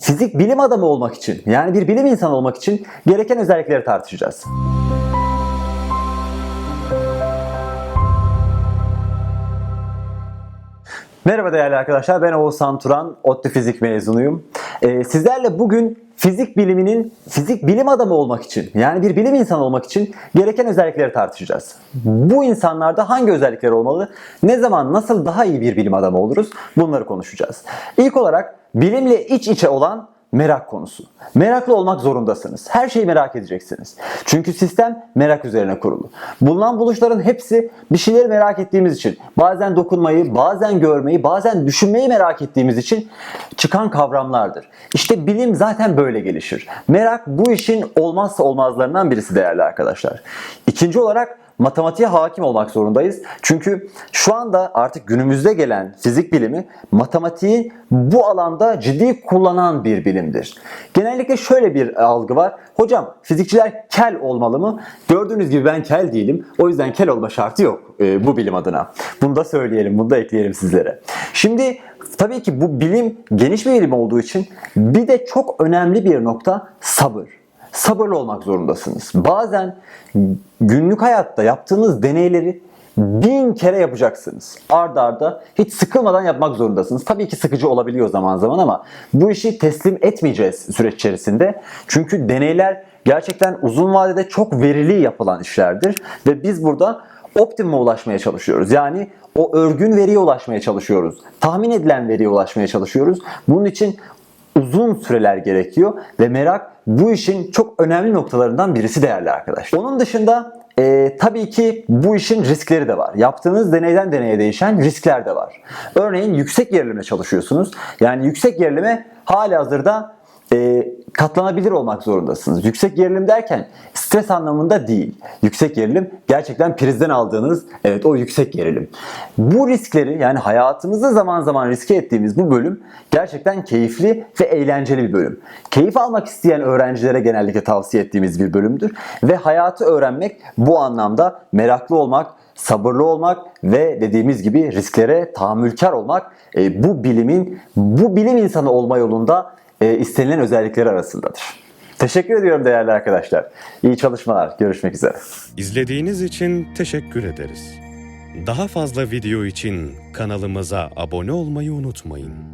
Fizik bilim adamı olmak için, yani bir bilim insanı olmak için gereken özellikleri tartışacağız. Merhaba değerli arkadaşlar, ben Oğuzhan Turan, ODTÜ Fizik mezunuyum. Ee, sizlerle bugün fizik biliminin fizik bilim adamı olmak için, yani bir bilim insanı olmak için gereken özellikleri tartışacağız. Bu insanlarda hangi özellikler olmalı, ne zaman, nasıl daha iyi bir bilim adamı oluruz, bunları konuşacağız. İlk olarak bilimle iç içe olan merak konusu. Meraklı olmak zorundasınız. Her şeyi merak edeceksiniz. Çünkü sistem merak üzerine kurulu. Bulunan buluşların hepsi bir şeyleri merak ettiğimiz için, bazen dokunmayı, bazen görmeyi, bazen düşünmeyi merak ettiğimiz için çıkan kavramlardır. İşte bilim zaten böyle gelişir. Merak bu işin olmazsa olmazlarından birisi değerli arkadaşlar. İkinci olarak matematiğe hakim olmak zorundayız. Çünkü şu anda artık günümüzde gelen fizik bilimi matematiği bu alanda ciddi kullanan bir bilimdir. Genellikle şöyle bir algı var. Hocam fizikçiler kel olmalı mı? Gördüğünüz gibi ben kel değilim. O yüzden kel olma şartı yok e, bu bilim adına. Bunu da söyleyelim, bunu da ekleyelim sizlere. Şimdi tabii ki bu bilim geniş bir bilim olduğu için bir de çok önemli bir nokta sabır sabırlı olmak zorundasınız. Bazen günlük hayatta yaptığınız deneyleri bin kere yapacaksınız. Arda arda hiç sıkılmadan yapmak zorundasınız. Tabii ki sıkıcı olabiliyor zaman zaman ama bu işi teslim etmeyeceğiz süreç içerisinde. Çünkü deneyler gerçekten uzun vadede çok verili yapılan işlerdir ve biz burada optimuma ulaşmaya çalışıyoruz. Yani o örgün veriye ulaşmaya çalışıyoruz. Tahmin edilen veriye ulaşmaya çalışıyoruz. Bunun için uzun süreler gerekiyor ve merak bu işin çok önemli noktalarından birisi değerli arkadaşlar. Onun dışında e, tabii ki bu işin riskleri de var. Yaptığınız deneyden deneye değişen riskler de var. Örneğin yüksek gerilimle çalışıyorsunuz. Yani yüksek gerilime hali hazırda e, katlanabilir olmak zorundasınız. Yüksek gerilim derken stres anlamında değil. Yüksek gerilim gerçekten prizden aldığınız evet o yüksek gerilim. Bu riskleri yani hayatımızı zaman zaman riske ettiğimiz bu bölüm gerçekten keyifli ve eğlenceli bir bölüm. Keyif almak isteyen öğrencilere genellikle tavsiye ettiğimiz bir bölümdür ve hayatı öğrenmek bu anlamda meraklı olmak, sabırlı olmak ve dediğimiz gibi risklere tahammülkar olmak e, bu bilimin bu bilim insanı olma yolunda e, istenilen özellikleri arasındadır. Teşekkür ediyorum değerli arkadaşlar. İyi çalışmalar. Görüşmek üzere. İzlediğiniz için teşekkür ederiz. Daha fazla video için kanalımıza abone olmayı unutmayın.